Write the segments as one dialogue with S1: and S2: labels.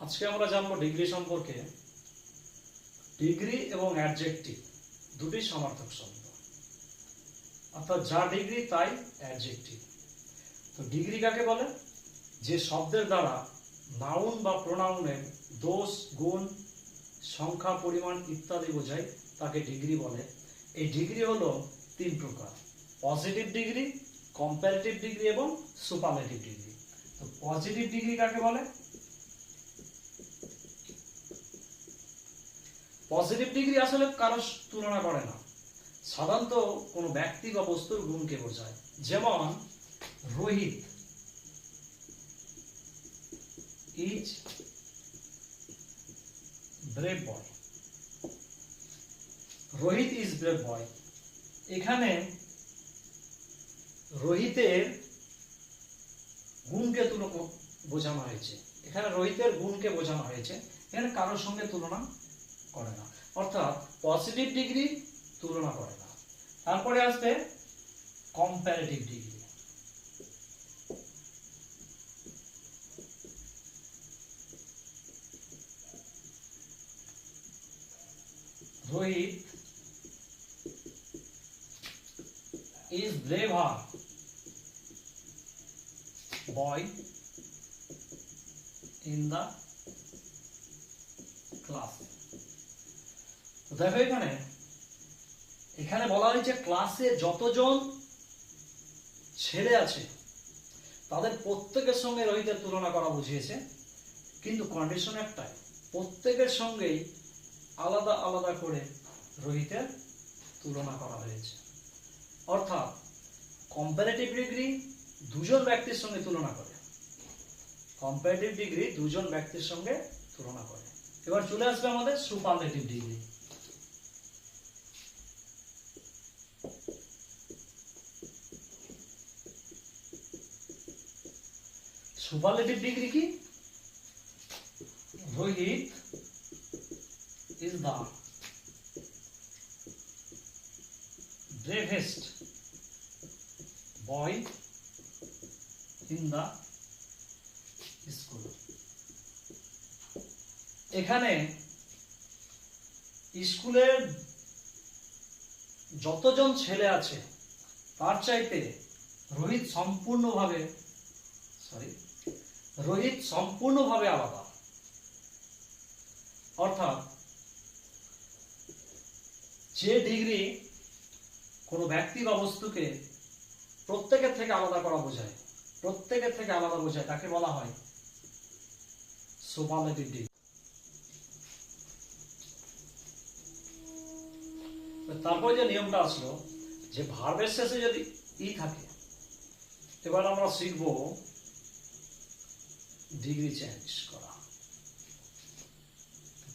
S1: আজকে আমরা জানব ডিগ্রি সম্পর্কে ডিগ্রি এবং অ্যাডজেক্টিভ, দুটি সমার্থক শব্দ। অর্থাৎ যা ডিগ্রি, তাই অ্যাডজেক্টিভ। তো ডিগ্রি কাকে বলে? যে শব্দের দ্বারা নাউন বা প্রোনাউনের দোষ, গুণ, সংখ্যা, পরিমাণ ইত্যাদি বোঝায়, তাকে ডিগ্রি বলে। এই ডিগ্রি হলো তিন প্রকার। পজিটিভ ডিগ্রি কম্পারেটিভ ডিগ্রি এবং সুপারলেটিভ ডিগ্রি। তো পজিটিভ ডিগ্রি কাকে বলে? পজিটিভ ডিগ্রি আসলে কারও তুলনা করে না। সাধারণত কোনো ব্যক্তি বা বস্তুর গুণকে বোঝায়। যেমন, Rohit is brave boy Rohit is brave boy এখানে রোহিতের গুণকে তুলনা বোঝানো হয়েছে। এখানে রোহিতের গুণকে বোঝানো হয়েছে। এখানে কারোর সঙ্গে তুলনা করে না। অর্থাৎ পজিটিভ ডিগ্রি তুলনা করে না। তারপরে আসবে comparative degree Rohit is braver boy in the class দেখো এখানে। এখানে বলা হয়েছে ক্লাসে যতজন ছেলে আছে, তাদের প্রত্যেকের সঙ্গে রোহিতের তুলনা করা বুঝিয়েছে। কিন্তু কন্ডিশন একটাই, প্রত্যেকের সঙ্গেই আলাদা আলাদা করে রোহিতের তুলনা করা হয়েছে। অর্থাৎ কম্পারেটিভ ডিগ্রি দুজন ব্যক্তির সঙ্গে তুলনা করে। কম্পারেটিভ ডিগ্রি দুজন ব্যক্তির সঙ্গে তুলনা করে। এবার চলে আসবে আমাদের সুপারলেটিভ ডিগ্রি সুপারলেটিভ ডিগ্রি কি? Rohit is the bravest boy in the school এখানে স্কুলের যতজন ছেলে আছে, তার চাইতে রোহিত সম্পূর্ণভাবে সরি রোহিত সম্পূর্ণভাবে আলাদা। অর্থাৎ যে ডিগ্রি কোনো ব্যক্তি বা বস্তুকে প্রত্যেকের থেকে আলাদা করা বোঝায়, প্রত্যেকের থেকে আলাদা বোঝায়, তাকে বলা হয় সুপারলেটিভ ডিগ্রি। তারপরে যে নিয়মটা আসলো, যে ভার্বের শেষে যদি ই থাকে, এবার আমরা শিখব ডিগ্রি চেঞ্জ করা।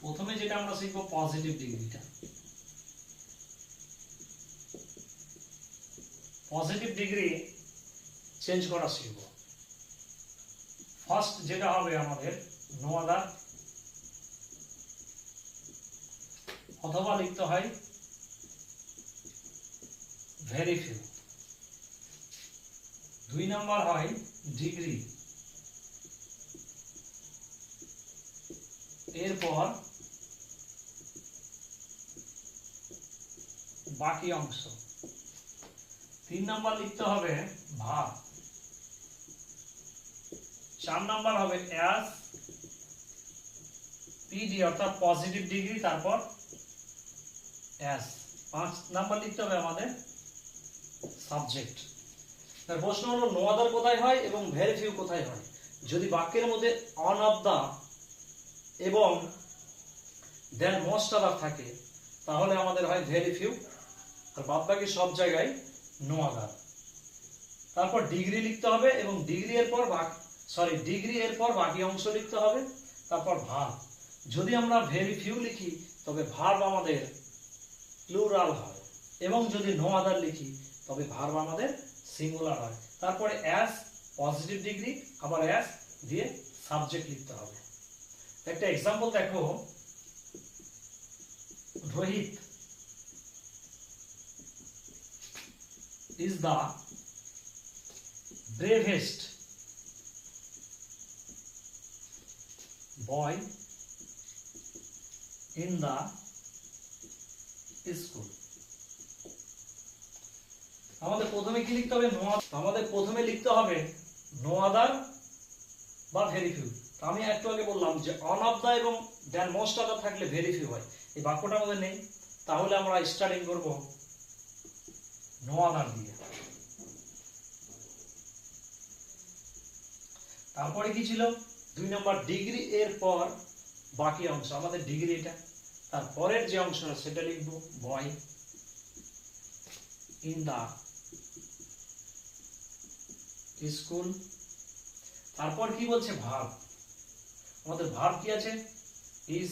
S1: প্রথমে যেটা আমরা শিখব পজিটিভ ডিগ্রিটা পজিটিভ ডিগ্রি চেঞ্জ করা শিখব। ফার্স্ট যেটা হবে আমাদের নো আদার অথবা লিখতে হয় ভেরি ফিউ দুই নাম্বার হয় ডিগ্রি এরপর বাকি অংশ। তিন নাম্বার লিখতে হবে ভাব চার নাম্বার হবে পিডি অর্থাৎ পজিটিভ ডিগ্রি তারপর অ্যাস পাঁচ নাম্বার লিখতে হবে আমাদের সাবজেক্ট প্রশ্ন হলো নো আদার কোথায় হয় এবং ভেরি কোথায় হয়? যদি বাক্যের মধ্যে অন অফ দা এবং দেন মোস্ট আদার থাকে, তাহলে আমাদের হয় ভেরি ফিউ আর বাদ বাকি সব জায়গায় নো আদার তারপর ডিগ্রি লিখতে হবে এবং ডিগ্রি এর পর সরি ডিগ্রি এর পর বাকি অংশ লিখতে হবে, তারপর ভার্ব যদি আমরা ভেরি ফিউ লিখি, তবে ভার্ব আমাদের প্লুরাল হয়, এবং যদি নো আদার লিখি, তবে ভার্ব আমাদের সিঙ্গুলার হয়। তারপরে অ্যাস পজিটিভ ডিগ্রি আবার অ্যাস দিয়ে সাবজেক্ট লিখতে হবে। একটা এক্সাম্পল দেখো। Rohit is the bravest boy in the school আমাদের প্রথমে কি লিখতে হবে? আমাদের প্রথমে লিখতে হবে নো আদার বা ভেরি ফিউ আমি একটু আগে বললাম যে অন অফ দা এবং দেন মোস্ট আদার থাকলে ভেরি ফিউ হয়। এই বাক্যটা আমাদের নেই। তাহলে আমরা স্টার্টিং করব নো আদার দিয়ে। তারপরে কি ছিল? দুই নম্বর ডিগ্রি এর পর বাকি অংশ। আমাদের ডিগ্রি এটা। তারপরের যে অংশ সেটা লিখব বয় ইন দা স্কুল তারপর কি বলছে? ভার্ব আমাদের ভার্ব কি আছে? ইজ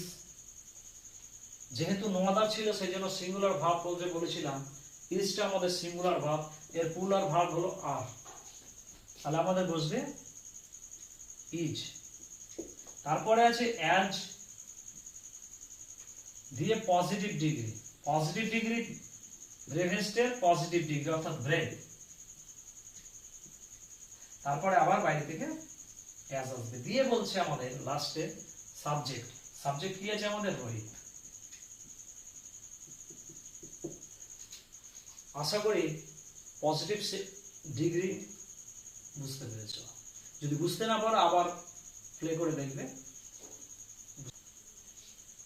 S1: যেহেতু নোয়াদার ছিল সেই জন্য সিঙ্গুলার ভার্ব বলতে বলেছিলাম ইজটা আমাদের সিঙ্গুলার ভার্ব এর পুলার ভার্ব হলো আর তাহলে আমাদের বসবে ইজ তারপরে আছে অ্যাজ দিয়ে পজিটিভ ডিগ্রি পজিটিভ ডিগ্রি ব্রেভেস্টের পজিটিভ ডিগ্রি অর্থাৎ ব্রেভ তারপরে আবার বাইরে থেকে অ্যাজ আসবে দিয়ে বলছে আমাদের লাস্টে সাবজেক্ট সাবজেক্ট কি আছে আমাদের রোহিত আশা করি পজিটিভ ডিগ্রি বুঝতে পেরেছ। যদি বুঝতে না পারো, আবার প্লে করে দেখবে।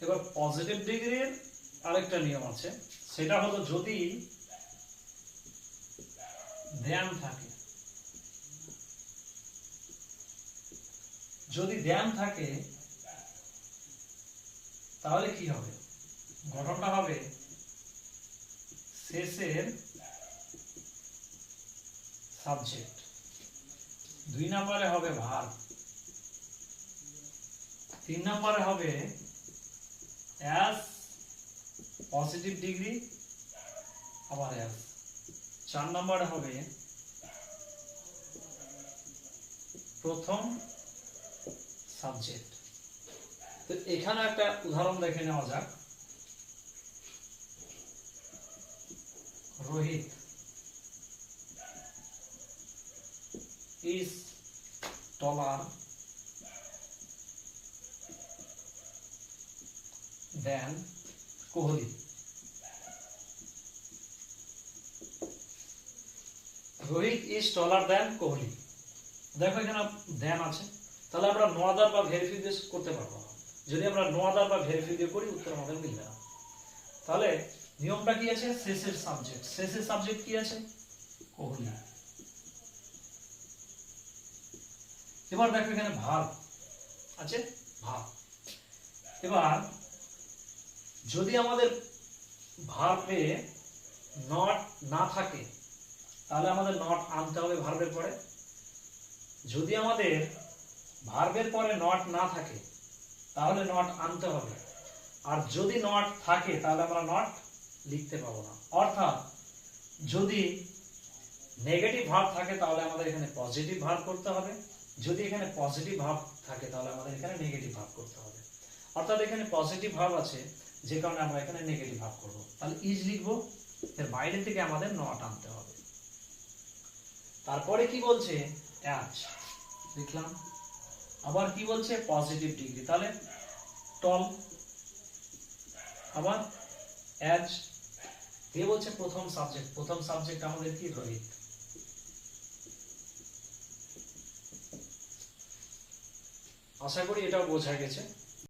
S1: এবার পজিটিভ ডিগ্রির আরেকটা নিয়ম আছে। সেটা হলো যদি ধ্যান থাকে যদি ধ্যান থাকে, তাহলে কি হবে? গঠনটা হবে শেষের সাবজেক্ট দুই নম্বরে হবে ভার। তিন নম্বরে হবে অ্যাজ পজিটিভ ডিগ্রি আবার অ্যাজ চার নম্বরে হবে প্রথম সাবজেক্ট তো এখানে একটা উদাহরণ দেখে নেওয়া যাক। Rohit is taller than Kohli. Rohit is taller than Kohli. দেখো এখানে দেন আছে। তাহলে আমরা নোয়াদার বা ভেরিফাই দিয়ে করতে পারব। যদি আমরা নোয়াদার বা ভেরিফাই দিয়ে করি, উত্তর আমাদের মিলবে না। তাহলে নিয়মটা কি আছে? শেষের সাবজেক্ট শেষের সাবজেক্ট কি আছে? কোহলি এবার দেখো এখানে ভাব আছে? ভাব এবার যদি আমাদের ভার্বে নট না থাকে, তাহলে আমাদের নট আনতে হবে ভার্বের পরে। যদি আমাদের ভার্বের পরে নট না থাকে, তাহলে নট আনতে হবে। আর যদি নট থাকে, তাহলে আমরা নট লিখতে পাবো না। অর্থাৎ যদি নেগেটিভ ভাব থাকে, তাহলে আমাদের এখানে পজিটিভ ভাব করতে হবে। যদি এখানে পজিটিভ ভাব থাকে, তাহলে আমাদের এখানে নেগেটিভ ভাব করতে হবে। অর্থাৎ এখানে পজিটিভ ভাব আছে, যে কারণে আমরা এখানে নেগেটিভ ভাব করব। তাহলে ইজ লিখব, এর বাইরে থেকে আমাদের নট আনতে হবে। তারপরে কি বলছে? অ্যাচ লিখলাম। আবার কি বলছে? পজিটিভ ডিগ্রি তাহলে টল আবার অ্যাজ এ বলছে প্রথম সাবজেক্ট প্রথম সাবজেক্ট আমাদের কি? রোহিত আশা করি এটাও বোঝা গেছে।